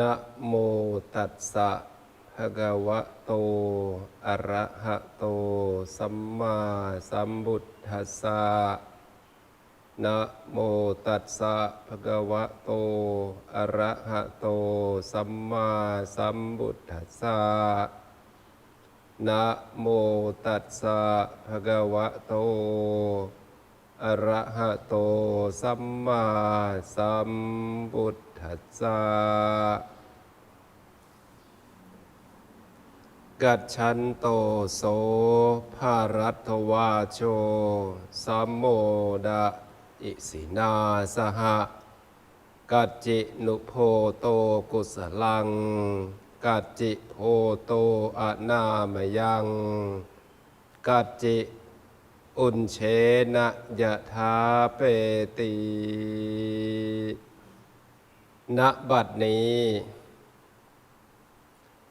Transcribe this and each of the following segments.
นะโมตัสสะภะคะวะโต อะระหะโต สัมมาสัมพุทธัสสะนะโมตัสสะภะคะวะโต อะระหะโต สัมมาสัมพุทธัสสะนะโมตัสสะภะคะวะโต อะระหะโต สัมมาสัมพุท ธัสสะกัจฉันโตโสภารัตวาโชสัมโมดะอิสินาสหะกัจจินุโพโตกุสลัง กัจจิโพโตอนามยัง กัจจิอุนเชนะยะธาเปติ ณบัดนี้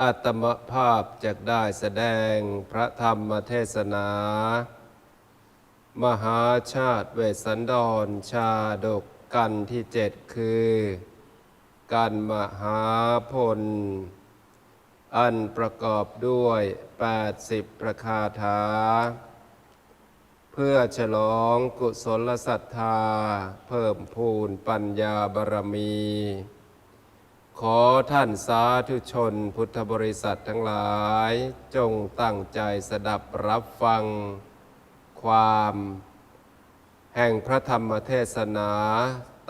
อัตมภาพจะได้แสดงพระธรรมเทศนา มหาชาติเวสันดรชาดกกันที่เจ็ดคือกันมหาพล อันประกอบด้วย 80 ประคาถา พื่อฉลองกุศลศรัทธา เพิ่มพูนปัญญาบารมี ขอท่านสาธุชนพุทธบริษัททั้งหลาย จงตั้งใจสดับรับฟัง ความ แห่งพระธรรมเทศนา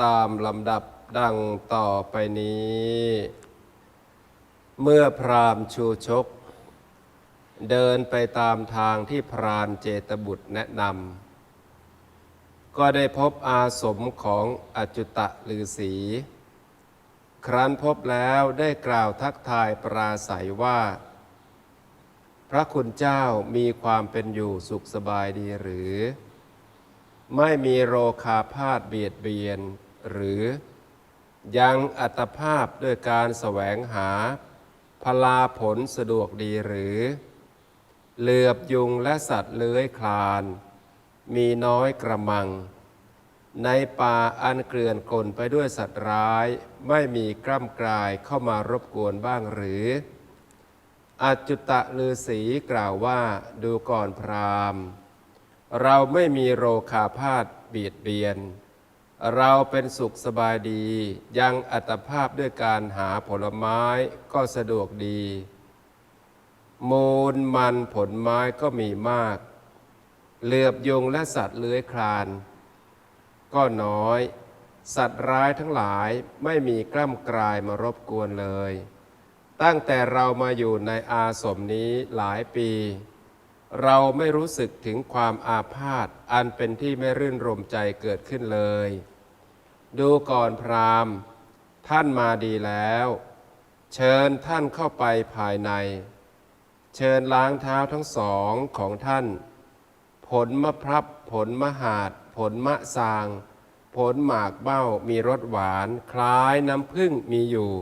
ตามลำดับดังต่อไปนี้ เมื่อพรามชูชก เดินไปตามทางที่พรานเจตบุตรแนะนำ ก็ได้พบอาสมของอจุตะลือสีครั้นพบแล้วได้กล่าวทักทายปราศัยว่า พระคุณเจ้ามีความเป็นอยู่สุขสบายดีหรือ ไม่มีโรคาพาธเบียดเบียน หรือ ยังอัตภาพด้วยการแสวงหาพลาผลสะดวกดีหรือ เหลือบยุงและสัตว์เลื้อยคลาน มีน้อยกระมัง ในป่าอันเกลื่อนกลนไปด้วยสัตว์ร้าย ไม่มีกล้ำกลายเข้ามารบกวนบ้างหรืออจจุตะลือสีกล่าวว่าดูก่อนพรามเราไม่มีโรคาพาธเบียดเบียน เราเป็นสุขสบายดี ยังอัตภาพด้วยการหาผลไม้ก็สะดวกดี มูลมันผลไม้ก็มีมาก เหลือบยงและสัตว์เลื้อยคลาน ก็น้อย สัตว์ร้ายทั้งหลายไม่มีกล้ำกลายมารบกวนเลย ตั้งแต่เรามาอยู่ในอาสมนี้หลายปี เราไม่รู้สึกถึงความอาพาธอันเป็นที่ไม่รื่นรมใจเกิดขึ้นเลย ดูก่อนพรามท่านมาดีแล้ว เชิญท่านเข้าไปภายใน เชิญล้างเท้าทั้งสองของท่าน ผลมะพร้าวผลมะหาด ผลมะซาง ผลหมากเบ้ามีรสหวาน คล้ายน้ำผึ้งมีอยู่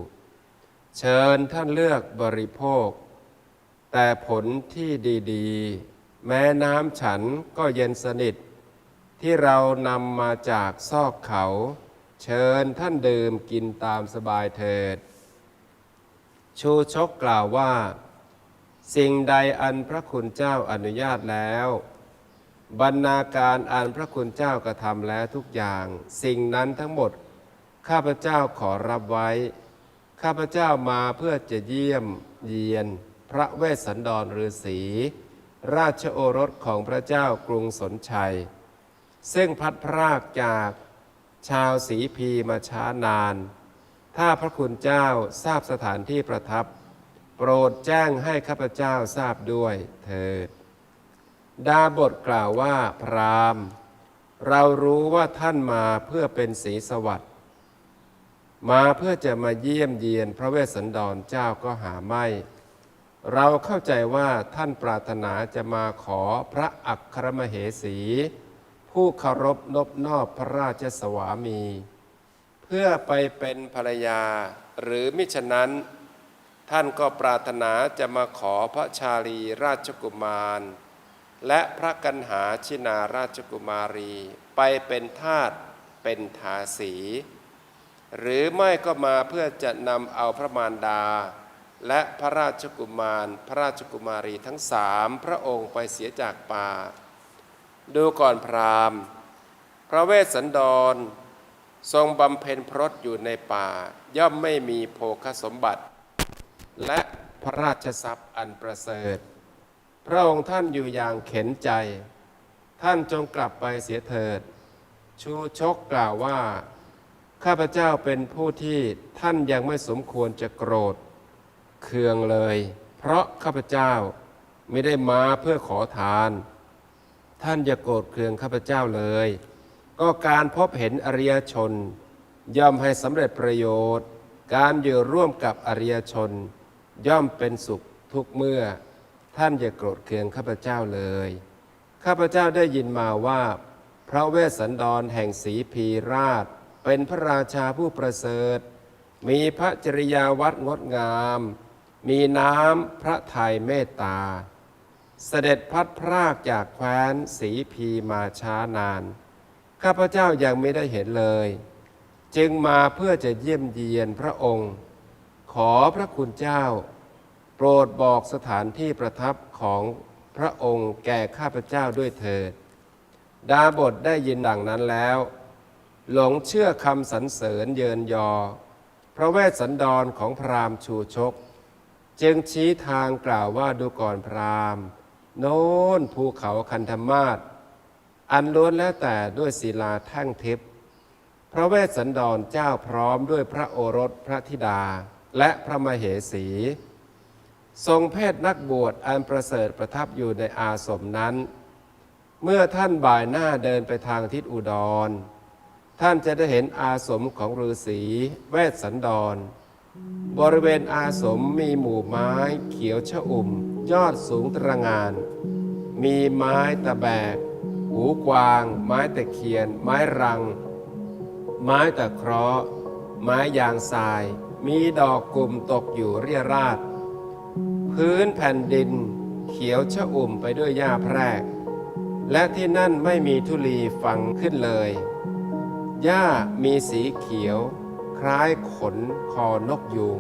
เชิญท่านเลือกบริโภค แต่ผลที่ดีๆ แม้น้ำฉันก็เย็นสนิท ที่เรานำมาจากซอกเขา เชิญท่านดื่มกินตามสบายเถิด ชูชกกล่าวว่า สิ่งใดอันพระคุณเจ้าอนุญาตแล้ว บรรณาการอันพระคุณเจ้ากระทำแล้วทุกอย่าง สิ่งนั้นทั้งหมด ข้าพเจ้าขอรับไว้ ข้าพเจ้ามาเพื่อจะเยี่ยมเยียน พระเวสสันดรฤาษีราชโอรสของพระเจ้ากรุงสนชัย ซึ่งพัดพรากจากชาวสีพีมาช้านาน ถ้าพระคุณเจ้าทราบสถานที่ประทับ โปรดแจ้งให้ข้าพเจ้าทราบด้วยเถิด ดาบทกล่าวว่าพรามเรารู้ว่าท่านมาเพื่อเป็นศรีสวัสดิ์มาเพื่อจะมาเยี่ยมเยียนพระเวสสันดรเจ้าก็หาไม่ เราเข้าใจว่าท่านปรารถนาจะมาขอพระอัครมเหสี ผู้เคารพนบนอบพระราชสวามี เพื่อไปเป็นภรรยาหรือมิฉะนั้น ท่านก็ปรารถนาจะมาขอพระชาลีราชกุมาร และพระกันหาชินาราชกุมารีไปเป็นทาสเป็นทาสี หรือไม่ก็มาเพื่อจะนำเอาพระมารดา และพระราชกุมาร พระราชกุมารีทั้งสามพระองค์ไปเสียจากป่า ดูก่อนพราหมณ์ พระเวสสันดร ทรงบำเพ็ญพรตอยู่ในป่า ย่อมไม่มีโภคสมบัติ และพระราชทรัพย์อันประเสริฐ พระองค์ท่านอยู่อย่างเข็นใจ ท่านจงกลับไปเสียเถิด ชูชกกล่าวว่า ข้าพเจ้าเป็นผู้ที่ท่านยังไม่สมควรจะโกรธ เคืองเลย เพราะข้าพเจ้าไม่ได้มาเพื่อขอทาน ท่านอย่าโกรธเคืองข้าพเจ้าเลย ก็การพบเห็นอริยชน ย่อมให้สำเร็จประโยชน์ การอยู่ร่วมกับอริยชน ย่อมเป็นสุขทุกเมื่อ ท่านอย่าโกรธเคืองข้าพเจ้าเลย ข้าพเจ้าได้ยินมาว่า พระเวสสันดรแห่งศรีพีราช เป็นพระราชาผู้ประเสริฐ มีพระจริยาวัดงดงาม มีน้ำพระทัยเมตตา เสด็จพัดพรากจากแคว้นสีพีมาช้านาน ข้าพเจ้ายังไม่ได้เห็นเลย จึงมาเพื่อจะเยี่ยมเยียนพระองค์ ขอพระคุณเจ้า โปรดบอกสถานที่ประทับของพระองค์แก่ข้าพเจ้าด้วยเถิด ดาบทได้ยินดังนั้นแล้ว หลงเชื่อคำสรรเสริญเยินยอ พระเวสสันดรของพราหมณ์ชูชก จึงชี้ทางกล่าวว่าดูก่อนพราหมณ์ โน้นภูเขาคันธมาศอันล้วนแล้วแต่ด้วยศิลาแท่งทิพย์พระเวสสันดรเจ้าพร้อมด้วยพระโอรสพระธิดา และพระมเหสี ทรงเพศนักบวชอันประเสริฐประทับอยู่ในอาสมนั้น เมื่อท่านบ่ายหน้าเดินไปทางทิศอุดร ท่านจะได้เห็นอาสมของฤาษีเวสสันดร บริเวณอาสมมีหมู่ไม้เขียวชะอุ่ม ยอดสูงตระงาน มีไม้ตะแบก หูกวาง ไม้ตะเคียน ไม้รัง ไม้ตะเคราะห์ไม้ยางทราย มีดอกกลุ่มตกอยู่เรียราดพื้นแผ่นดินเขียวชะอุ่มไปด้วยหญ้าแพรก และที่นั่นไม่มีธุลีฝังขึ้นเลย หญ้ามีสีเขียว คล้ายขนคอนกยูง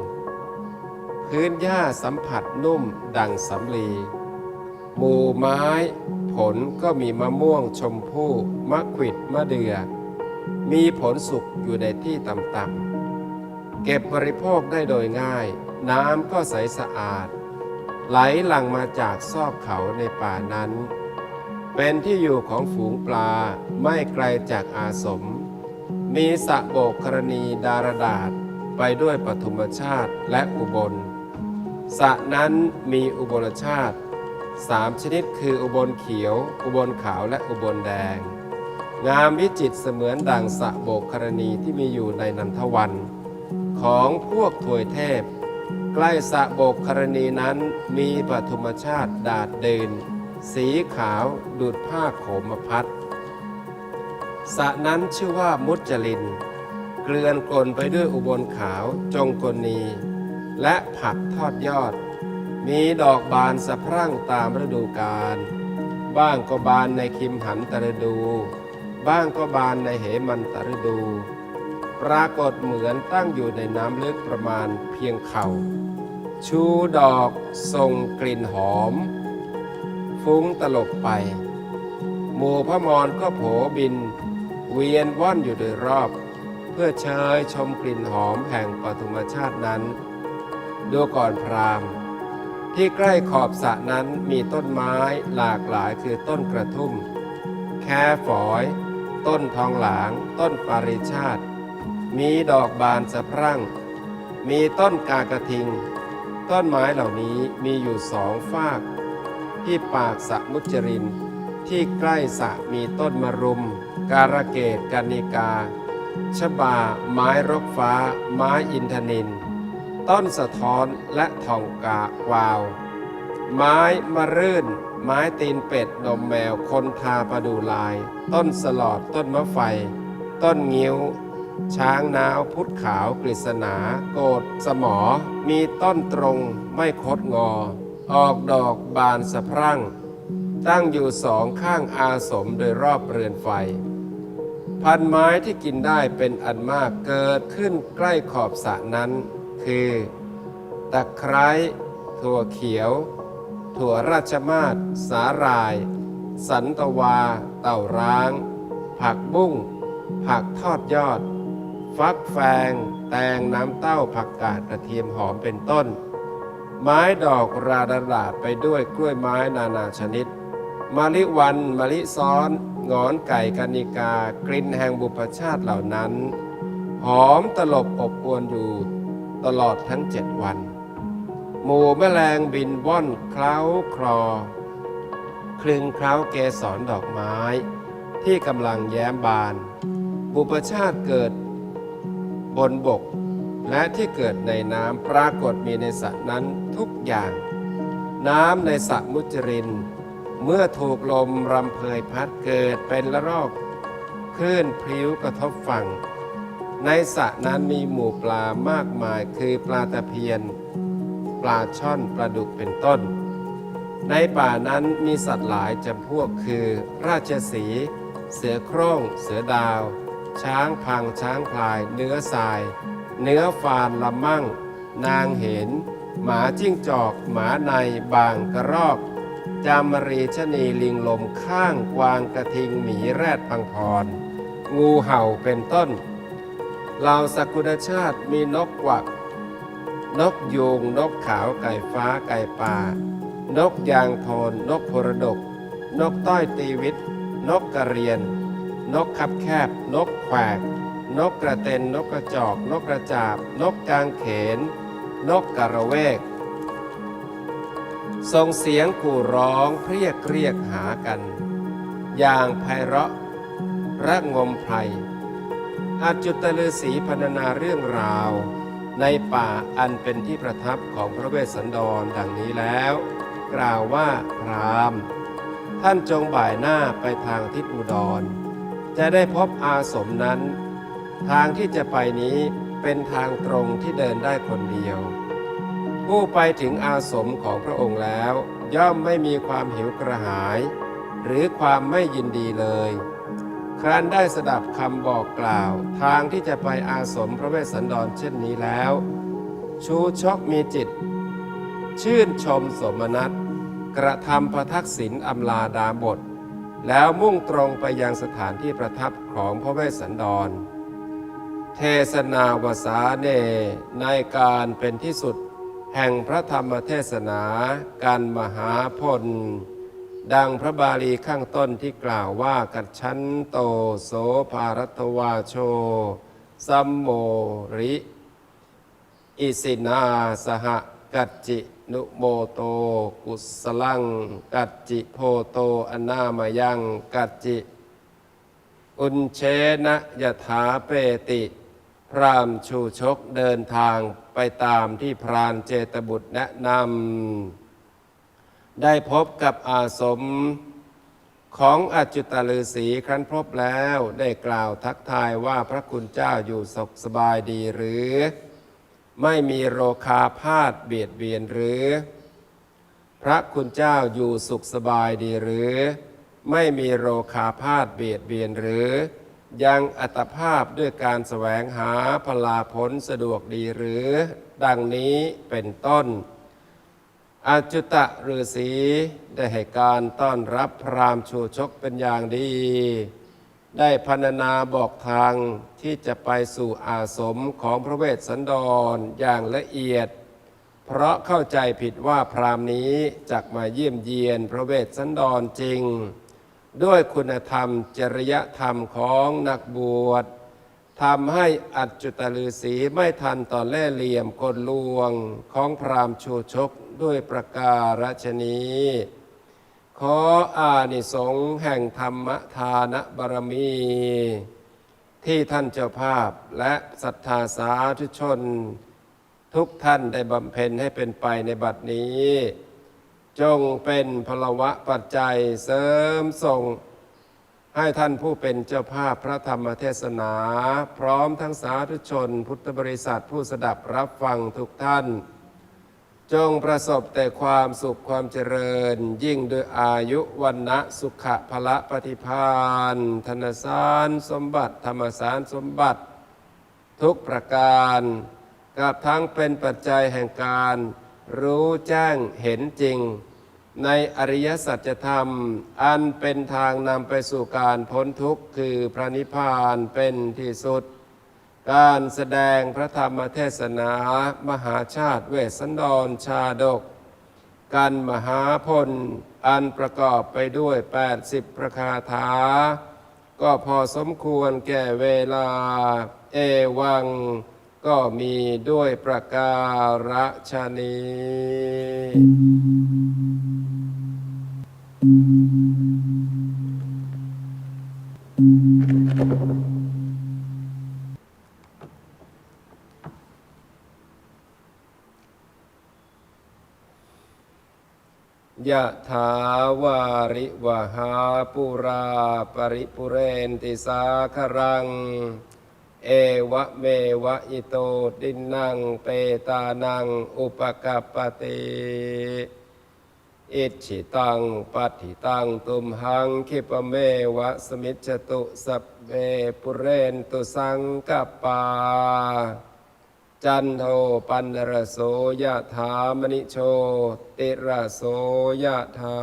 พื้นหญ้าสัมผัสนุ่มดังสำลีหมู่ไม้ ผลก็มีมะม่วงชมพู่มะขวิดมะเดือ่อมีผลสุกอยู่ในที่ต่ำๆ เก็บบริโภคได้โดยง่าย น้ำก็ใสสะอาด ไหลหลั่งมาจากซอกเขาในป่านั้น เป็นที่อยู่ของฝูงปลาไม่ไกลจากอาสม มีสะโบกกรณีดารดาษไปด้วยปฐุมชาติและอุบลสะนั้นมีอุบลชาติสามชนิดคืออุบลเขียว อุบลขาวและอุบลแดง งามวิจิตเสมือนดังสะโบกกรณีที่มีอยู่ในนันทวัน ของพวกถวยเทพ ใกล้สะโบกกรณีนั้นมีปฐุมชาติดาดเดิน สีขาวดูดผ้าโขมพัดสะนั้นชื่อว่ามุจลิน เกลื่อนกลนไปด้วยอุบลขาวจงกลนี และผักทอดยอด มีดอกบานสะพรั่งตามฤดูกาลบ้างก็บานในคิมหันตฤดู บ้างก็บานในเหมันตฤดู ปรากฏเหมือนตั้งอยู่ในน้ำลึกประมาณเพียงเข่า ชูดอกทรงกลิ่นหอม ฟุ้งตลบไป หมู่พระมรก็โผบิน เวียนว่อนอยู่โดยรอบ เพื่อเชยชมกลิ่นหอมแห่งปฐุมชาตินั้น ดูก่อนพรามที่ใกล้ขอบสระนั้นมีต้นไม้หลากหลายคือต้นกระทุ่ม แค่ฝอย ต้นทองหลาง ต้นปาริชาติ มีดอกบานสะพรั่ง มีต้นกากระทิง ต้นไม้เหล่านี้มีอยู่สองฝาก ที่ปากสะมุจริน ที่ใกล้สะมีต้นมะรุม การะเกดกานิกา ชบา ไม้รกฟ้า ไม้อินทนิน ต้นสะท้อนและทองกาวาว ไม้มะรื่น ไม้ตีนเป็ดนมแมวคนทาประดูลาย ต้นสลอดต้นมะไฟ ต้นงิ้ว ช้างนาวพุทธขาวกฤษณา โกดสมอ มีต้นตรงไม่คดงอ ออกดอกบานสะพรั่ง ตั้งอยู่สองข้างอาสมโดยรอบเรือนไฟ พันไม้ที่กินได้เป็นอันมากเกิดขึ้นใกล้ขอบสระนั้น คือตะไคร้ถั่วเขียว ถั่วราชมาศสาหร่าย สันตวา เต่าร้าง ผักบุ้ง ผักทอดยอด ฟักแฟง แตงน้ำเต้าผักกาดกระเทียมหอมเป็นต้น ไม้ดอกราดาดไปด้วยกล้วยไม้นานาชนิดมะลิวันมะลิซ้อนงอนไก่กานิกา กลิ่นแห่งบุพชาติเหล่านั้น หอมตลบอบอวนอยู่ตลอดทั้งเจ็ดวัน หมู่แมลงบินว่อนเคล้าคลอ คลึงเคล้าเกสรดอกไม้ ที่กำลังแย้มบาน บุพชาติเกิด บนบก และที่เกิดในน้ำปรากฏมีในสระนั้นทุกอย่าง น้ำในสระมุจริน เมื่อถูกลมรำเพยพัดเกิดเป็นละรอกคลื่นพลิ้วกระทบฝั่ง ในสระนั้นมีหมู่ปลามากมายคือปลาตะเพียน ปลาช่อนปลาดุกเป็นต้น ในป่านั้นมีสัตว์หลายจำพวกคือราชสี เสือโคร่ง เสือดาว ช้างพังช้างพลาย เนื้อทราย เนื้อฟานละมั่ง นางเห็น หมาจิ้งจอก หมาในบางกระรอก จามรีชนีลิงลมข้างกวางกระทิงหมีแรดพังพร งูเห่าเป็นต้นเหล่าสกุลชาติมีนกกวัก นกยูงนกขาวไก่ฟ้าไก่ป่า นกยางโทน นกพรดก นกต้อยตีวิต นกกระเรียน นกคับแคบ นกแขวก นกกระเต็นนกกระจอก นกกระจาบ นกกางเขน นกกระเวกส่งเสียงกู่ร้องเรียกเรียกหากัน อย่างไพเราะระงมไพรอาจุตฤาษีพรรณนาเรื่องราว ในป่าอันเป็นที่ประทับของพระเวสสันดรดังนี้แล้ว กล่าวว่าพรามท่านจงบ่ายหน้าไปทางทิศอุดร จะได้พบอาสมนั้น ทางที่จะไปนี้เป็นทางตรงที่เดินได้คนเดียว ผู้ไปถึงอาสมของพระองค์แล้ว ย่อมไม่มีความหิวกระหาย หรือความไม่ยินดีเลย ครั้นได้สดับคำบอกกล่าว ทางที่จะไปอาสมพระเวสสันดรเช่นนี้แล้ว ชูชกมีจิต ชื่นชมสมนัตกระทำประทักษิณอำลาดาบท แล้วมุ่งตรงไปยังสถานที่ประทับของพระเวสสันดร เทศนาวสาเนในการเป็นที่สุดแห่งพระธรรมเทศนาการมหาพล ดังพระบาลีข้างต้นที่กล่าวว่ากัจฉันโตโสภารัตวาโชสัมโมริ อิสินาสห กัจจินุโมโต กุสลัง กัจจิโพโตอนามายัง กัจจิ อุนเชนะยะถาเปติ พรามชูชกเดินทางไปตามที่พรานเจตบุตรแนะนำ ได้พบกับอาสมของอจจุตฤาษีครั้นพบแล้วได้กล่าวทักทายว่าพระคุณเจ้าอยู่สุขสบายดีหรือ ไม่มีโรคาพาธเบียดเบียนหรือ พระคุณเจ้าอยู่สุขสบายดีหรือ ไม่มีโรคาพาธเบียดเบียนหรือ ยังอัตภาพด้วยการแสวงหาพลาผลสะดวกดีหรือ ดังนี้เป็นต้นอาจุตะฤาษีได้ให้การต้อนรับพรามชูชกเป็นอย่างดี ได้พรรณนาบอกทางที่จะไปสู่อาสมของพระเวสสันดรอย่างละเอียด เพราะเข้าใจผิดว่าพราหมณ์นี้จักมาเยี่ยมเยียนพระเวสสันดรจริง ด้วยคุณธรรมจริยธรรมของนักบวชทำให้อัจจุตฤาษีไม่ทันต่อแล่เหลี่ยมกลลวงของพราหมณ์ชูชกด้วยประการฉนี้ ขออานิสงส์แห่งธรรมทานบารมี ที่ท่านเจ้าภาพและศรัทธาสาธุชน ทุกท่านได้บำเพ็ญให้เป็นไปในบัดนี้ จงเป็นพลวะปัจจัยเสริมส่ง ให้ท่านผู้เป็นเจ้าภาพพระธรรมเทศนา พร้อมทั้งสาธุชน พุทธบริษัทผู้สดับรับฟังทุกท่าน จงประสบแต่ความสุขความเจริญ ยิ่งโดยอายุวันนะสุขะพละปฏิพานธนสารสมบัติ ธรรมสารสมบัติ ทุกประการกับทั้งเป็นปัจจัยแห่งการ รู้แจ้งเห็นจริง ในอริยสัจธรรม อันเป็นทางนำไปสู่การพ้นทุกข์คือพระนิพพานเป็นที่สุด การแสดงพระธรรมเทศนา มหาชาติเวสสันดรชาดก กันมหาพล อันประกอบไปด้วย 80 ประคาถา ก็พอสมควรแก่เวลา เอวัง ก็มีด้วยประการฉนี้ ยะถาวาริวหาปุราปริปุเรนติสาครัง เอวะเมวะอิโตดินนังเปตานังอุปกัปปติอิชิตังปัติตังตุมหังคิปเมวะสมิจตุสัพเมปุเรนตุสังกปา จันโทปันรโสยะถามณิโชติระโสยะถา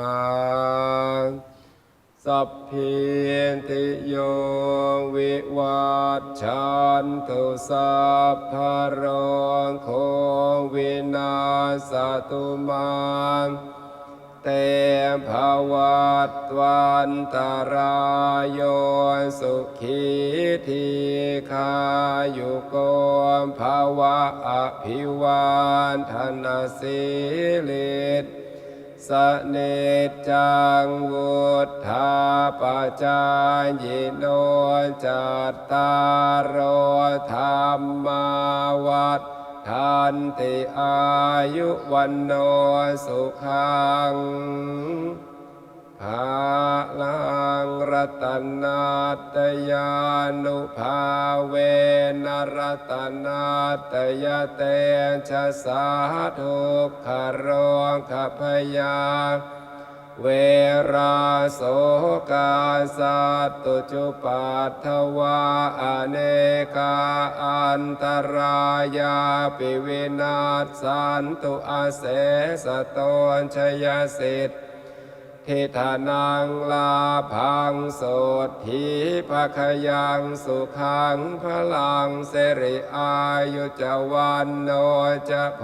สัพพิติโยวิวัตชันตุสัพพะโรโควินาสตุมา เตภวัตวันตารายโยสุขีทีขายุโกภาวะอภิวานธนสิลิตสเนจังวุธาปจายโนจัตตารโธรรมาวัฏ ทันติอายุวันโนสุขังภาลังรัตนาตยานุภาเวนรัตนาตยเตชะสาธุขโรงขพยา เวราโสกาสัตตุจุปัทถวาอเนกาอันตรายาปิวินาศสันตุอาเสสะโตนชยสิทธิทิธานังลาพังโสทีภคยังสุขังพลังเสริอายุจวันโนจะโพ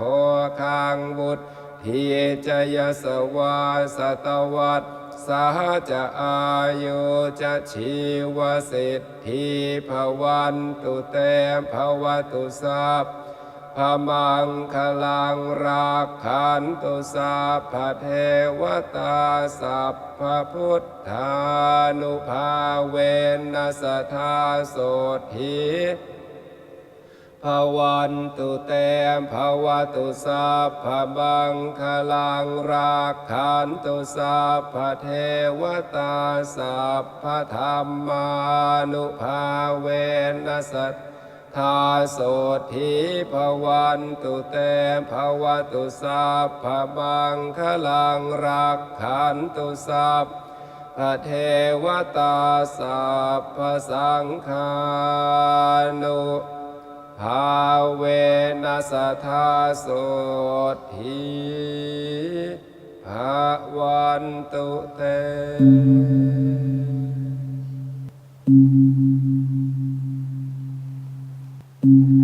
คังบุตร ทีจยสวาสตวัตสาจะอายุจะชีวสิทธิภวันตุเตภวตุสัพพมังคลังรักขันตุสัพพเทวตาสัพพพุทธานุภาเวนนะสทธาโสธี ภวันตุเตมภวตุสัพพบังคลังรักขันตุสัพพะเทวตาสัพพธรรมานุภาเวนสัททาโสธีภวันตุเตมภวตุสัพพบังคลังรักขันตุสัพพะเทวตาสัพพสังฆานุ ภาเวนัสธาสุทธิภาวันตุเตอืม